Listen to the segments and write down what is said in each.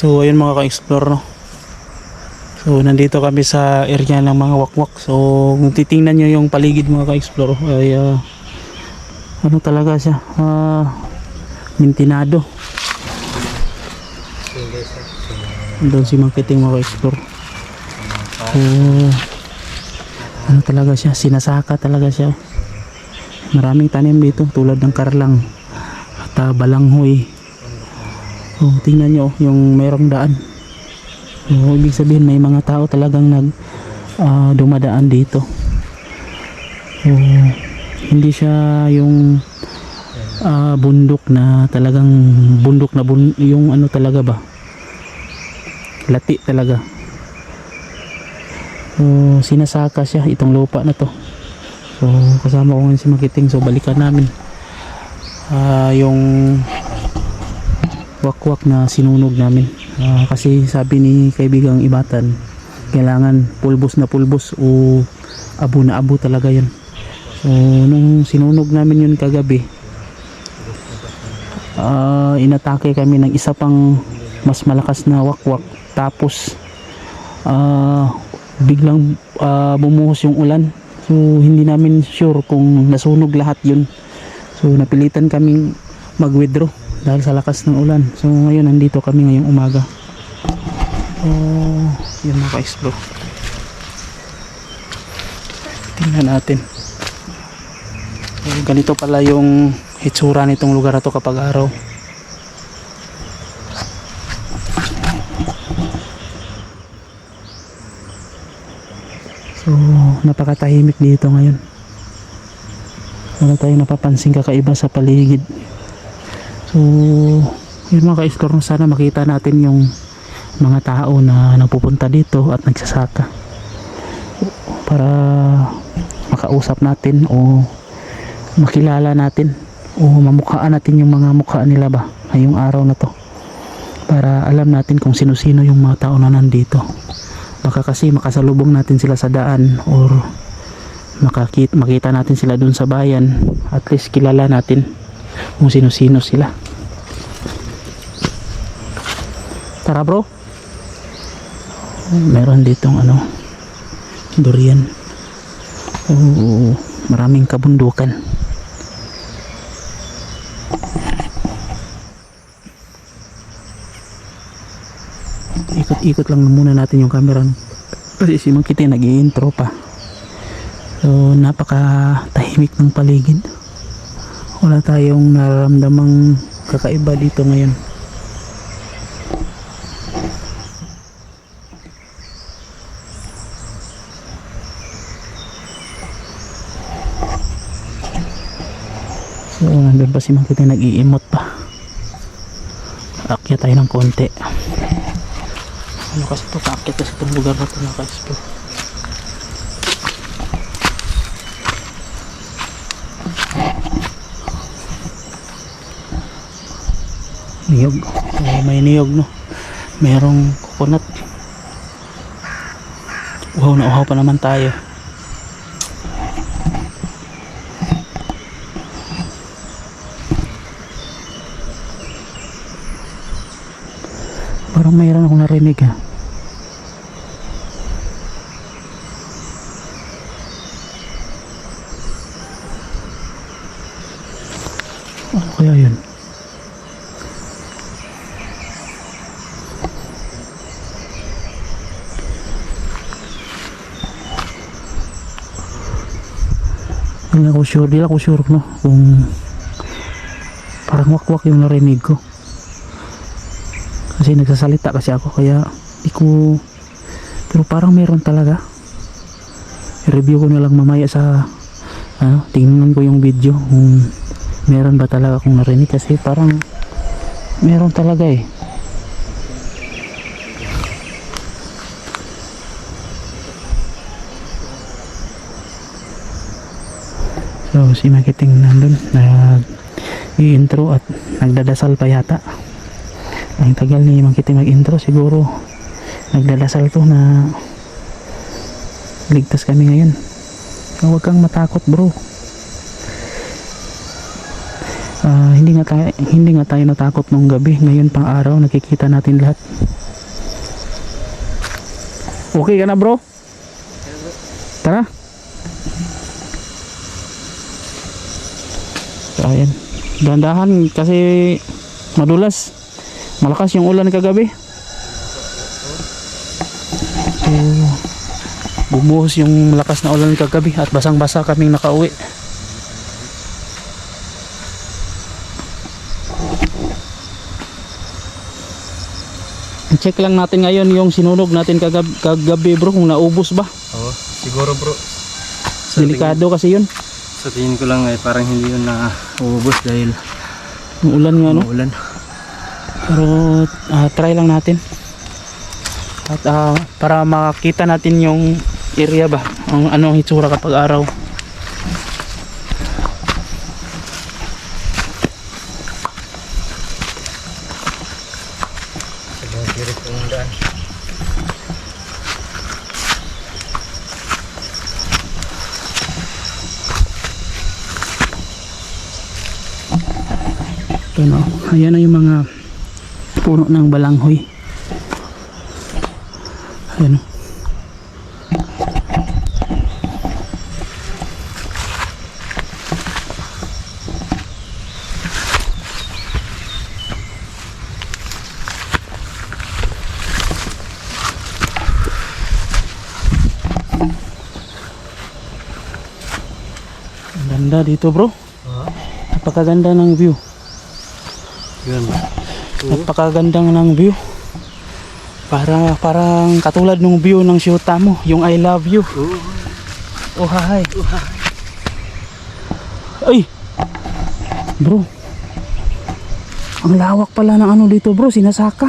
So ayun mga ka-explore no. So nandito kami sa area ng mga wakwak. So kung titingnan nyo yung paligid mga ka-explore ay ah, ano talaga siya? Ah, mintinado. Doon si Mangkiting mga ka-explore. So ano talaga siya? Sinasaka talaga siya. Maraming tanim dito tulad ng karlang at ah, balanghoy. Oh, tingnan nyo yung mayroong daan. So, ibig sabihin may mga tao talagang nag ah, dumadaan dito. So, hindi siya yung ah, bundok na talagang bundok na bun yung ano talaga ba? Lati talaga. So, sinasaka siya itong lupa na to. So, kasama ko ngayon si Makiting. So, balikan namin ah, yung wakwak na sinunog namin. Ah, kasi sabi ni kaibigang ibatan kailangan pulbos na pulbos o abo na abo talaga yun so nung sinunog namin yun kagabi ah, inatake kami ng isa pang mas malakas na wakwak. Tapos ah, biglang ah, bumuhos yung ulan. So hindi namin sure kung nasunog lahat yun. So napilitan kaming mag-withdraw dahil sa lakas ng ulan. So ngayon nandito kami ngayong umaga. Oh, yun mga ka-explore. Tingnan natin. So, ganito pala yung hitsura nitong lugar na to kapag araw. So, napakatahimik dito ngayon. Wala tayong napapansin kakaiba sa paligid. So, yun mga ka-explore, sana makita natin yung mga tao na napupunta dito at nagsasaka. Para makausap natin o makilala natin o mamukhaan natin yung mga mukha nila ba ngayong araw na to. Para alam natin kung sino-sino yung mga tao na nandito. Baka kasi makasalubong natin sila sa daan or makakita, makita natin sila dun sa bayan. At least kilala natin kung sino-sino sila. Tara bro. Meron ditong ano durian. Oo, maraming kabundukan. Ikot-ikot lang muna natin yung camera. Kasi si Mang Kitty nag-i-intro pa. So, napaka tahimik ng paligid wala tayong nararamdamang kakaiba dito ngayon. So nandun pa si Makita nag-iimot pa. Akyat tayo ng konti. Ano kasi ito? Kaakyat kasi itong lugar na ito naka-explore niyog. So, may niyog no? Merong coconut. Wow nauhaw pa naman tayo. Parang mayroon akong narinig ha ano kaya yun Hindi ako sure, di ako sure no kung parang wakwak yung narinig ko. Kasi nagsasalita kasi ako kaya di ko pero parang meron talaga. I-review ko na lang mamaya sa ano, tingnan ko yung video kung meron ba talaga akong narinig kasi parang meron talaga eh. So si Makiting nandun nag i-intro at nagdadasal pa yata. Ang tagal ni Makiting mag-intro siguro nagdadasal to na ligtas kami ngayon. Huwag kang matakot bro. Ah, hindi nga tayo hindi nga tayo natakot nung gabi. Ngayon pang araw nakikita natin lahat. Okay ka na, bro? Tara. So, ayan. Dahan-dahan kasi madulas. Malakas yung ulan kagabi. So, bumuhos yung malakas na ulan kagabi at basang-basa kaming nakauwi. Check lang natin ngayon yung sinunog natin kagabi, kagabi bro kung naubos ba. Oo, siguro bro. Sa Delikado kasi yun. Sa tingin ko lang ay parang hindi yun na uubos dahil Yung ulan nga no. umuulan. Pero ah, try lang natin. At ah, para makita natin yung area ba, ang ano ang hitsura kapag araw. Sa mga kirit ng daan. Ito no. Ayan na yung mga puno ng balanghoy. Ayan o. Ganda dito bro. Napakaganda ng view. Yun. Napakagandang ng view. Para parang katulad ng view ng shoota mo, yung I love you. Oo. Oh hi. Ay. Bro. Ang lawak pala ng ano dito, bro, sinasaka.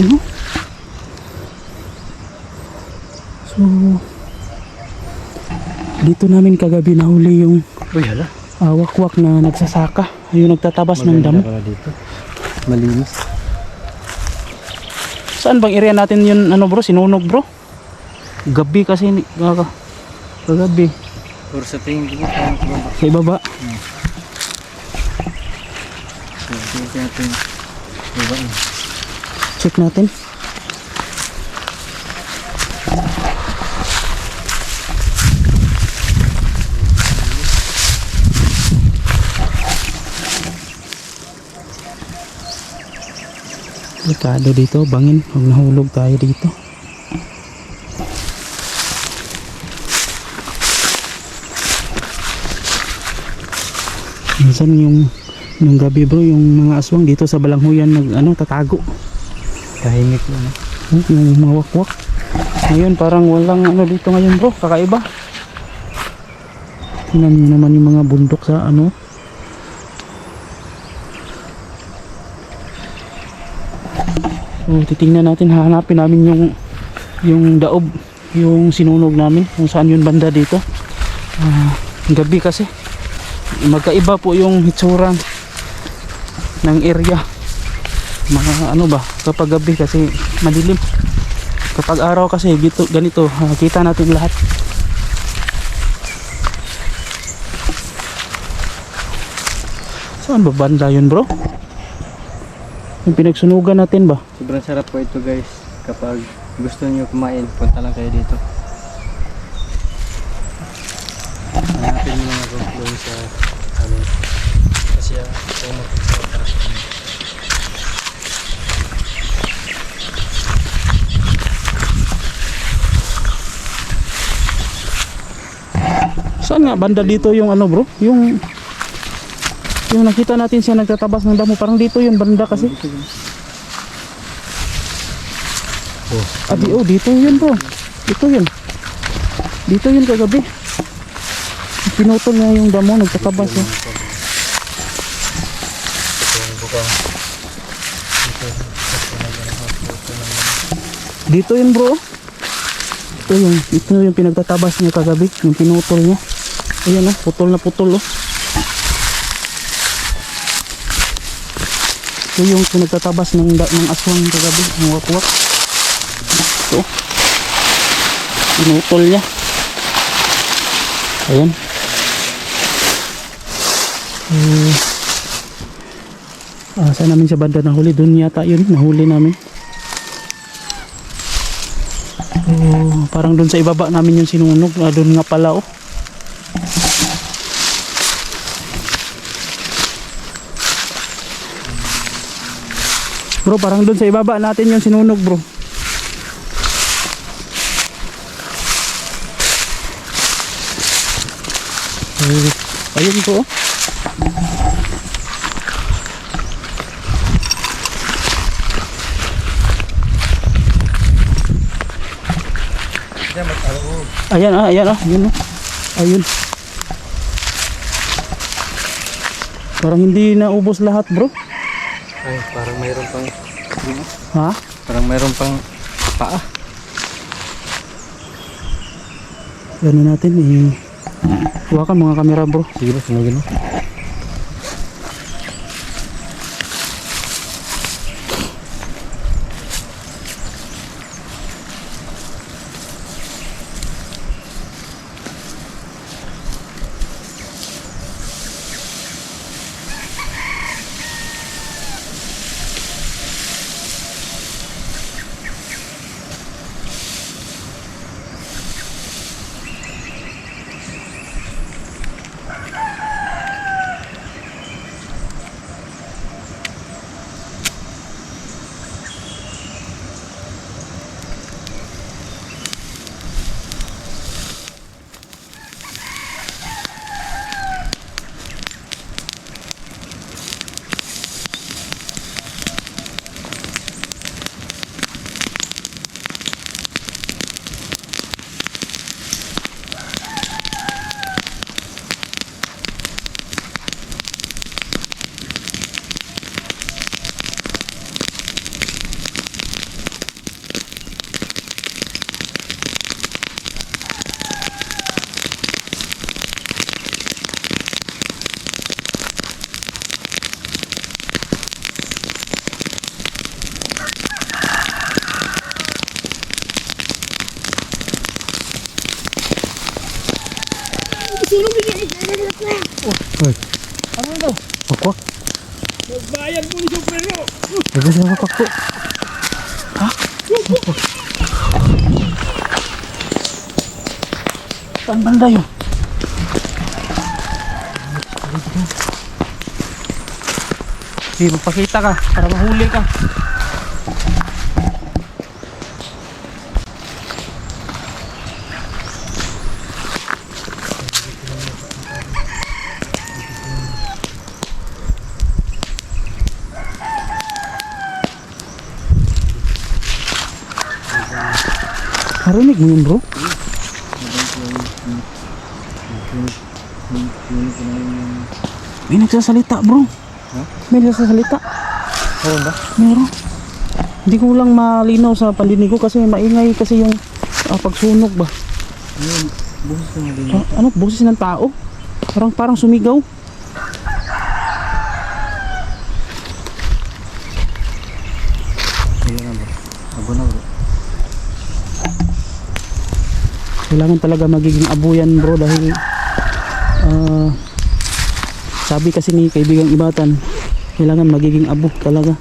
Ano? So dito namin kagabi nahuli yung Uy, hala. Awakwak na nagsasaka. Yung nagtatabas ng damo. dito. Malinis. Saan bang area natin yun, ano bro, sinunog bro? Gabi kasi, kaka- kagabi. Pero sa tingin ko. Sa ibaba. So, tingin natin. Check natin. Delikado dito, bangin. Huwag nahulog tayo dito. Minsan yung yung gabi bro, yung mga aswang dito sa balanghuyan nag ano tatago. Tahimik mo. No? Hmm, Yung mga wakwak. Ngayon parang walang ano dito ngayon bro, kakaiba. Tingnan nyo naman yung mga bundok sa ano. So titingnan natin, hahanapin namin yung yung daob, yung sinunog namin, kung saan yun banda dito. Ah, gabi kasi. Magkaiba po yung hitsura ng area mga ano ba kapag gabi kasi madilim kapag araw kasi gito, ganito ah, kita natin lahat saan ba banda yun bro yung pinagsunugan natin ba Sobrang sarap po ito guys. Kapag gusto niyo kumain, punta lang kayo dito. Hanapin mo mga gulong sa ano. Kasi ah, ito magkakaroon sa kanya. saan nga banda dito yung ano bro yung yung nakita natin siya nagtatabas ng damo parang dito yun banda kasi Oh, Abi, oh, dito yun bro. Dito yun. Dito yun kagabi. Pinutol niya yung damo, nagtatabas eh. Dito yun bro. Ito yun. Ito yung pinagtatabas niya kagabi. Yung pinutol niya. Ayan oh, putol na putol oh. Ito yung pinagtatabas ng, ng aswang kagabi. Ng wakwak. Ito. Pinutol niya. Ayan. So, ah, saan namin sa banda nahuli? Doon yata yun, nahuli namin. So, parang doon sa ibaba namin yung sinunog. Ah, doon nga pala oh. Bro, parang doon sa ibaba natin yung sinunog bro. Ayun po. Ayan ah, ayan ah, yun oh. Ayun. Parang hindi naubos lahat bro. Ay, parang mayroon pang, Ha? parang mayroon pang paa. Ano natin eh. Huwakan mga kamera bro. Sige ba, sunugin mo. Saan banda yun? Sige, magpakita ka para mahuli ka. Narinig mo yun bro? May nagsasalita bro. May nagsasalita. Meron ba? Meron. Hindi ko lang malinaw sa pandinig ko kasi maingay kasi yung ah, pagsunog ba. Na nga din. Ah, ano, boses ng tao? Parang parang sumigaw. Ayun na bro. Abo na bro. Kailangan talaga magiging abuyan bro dahil ah, sabi kasi ni kaibigang ibatan kailangan magiging abo talaga.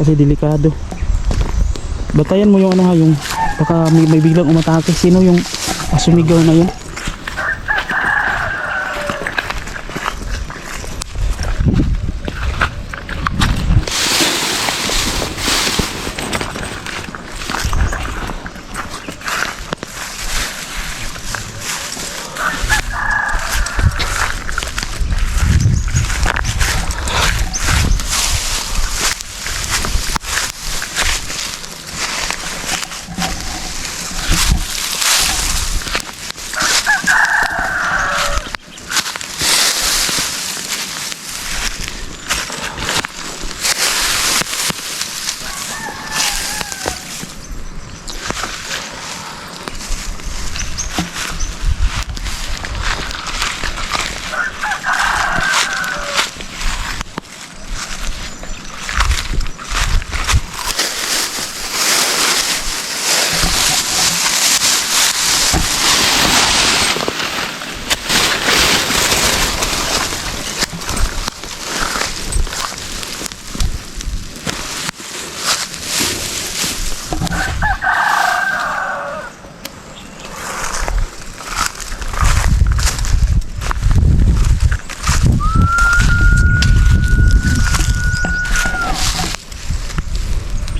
Kasi delikado. Batayan mo yung ano ha yung baka may, may biglang umatake. Sino yung ah, sumigaw na yun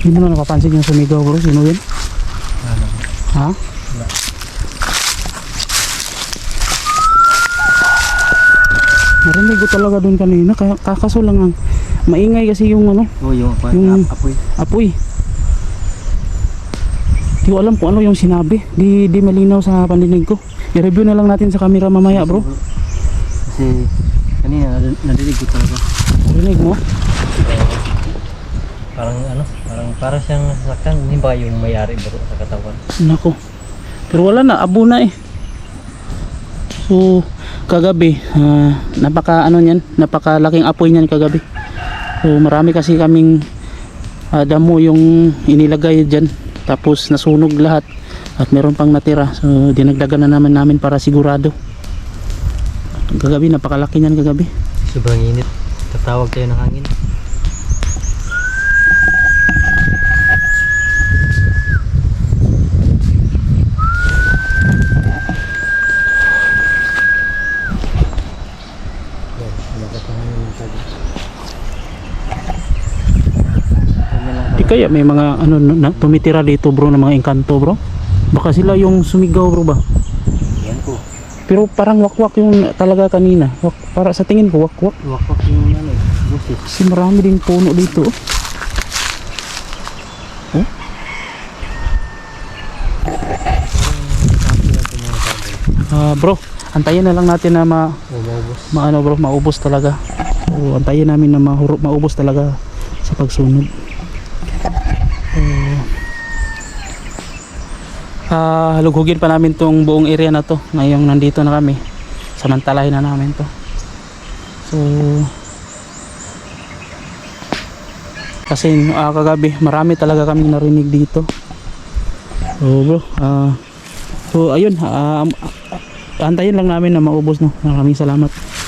Hindi mo na napapansin yung sumigaw bro. Sino yun? Ano? Ha? Wala. Narinig ko talaga doon kanina. Kakaso lang ang maingay kasi yung ano, Oo, yung, Yung- apoy. apoy. Di ko alam kung ano yung sinabi. Di, di malinaw sa pandinig ko. I-review na lang natin sa camera mamaya bro. Kasi kanina nadinig ko talaga. Rinig mo? Parang ano, parang siyang sasaktan. Hindi ba yung may-ari bro sa katawan? Nako. Pero wala na, abo na eh. So, kagabi, ah, napaka ano niyan, napakalaking apoy niyan kagabi. So, marami kasi kaming ah, damo yung inilagay diyan. Tapos nasunog lahat at meron pang natira. So, dinagdagan na naman namin para sigurado. Kagabi, napakalaki niyan kagabi. Sobrang init. Tatawag tayo ng hangin. Di kaya may mga ano na, tumitira dito bro ng mga engkanto bro. Baka sila yung sumigaw bro ba? Yan ko. Pero parang wakwak yung talaga kanina. Wak, para sa tingin ko wakwak. Wakwak yung ano eh. Busis. Kasi marami din puno dito. oh. Ah, bro, antayin na lang natin na ma, Umubos. maano bro, maubos talaga. So, antayin namin na mahuro, maubos talaga sa pagsunod. So, ah, lugugin pa namin tong buong area na to. Ngayong nandito na kami. Samantalahin na namin to. So, kasi ah, kagabi marami talaga kami narinig dito. So bro, ah, so ayun, ah, antayin lang namin na maubos no. Maraming salamat.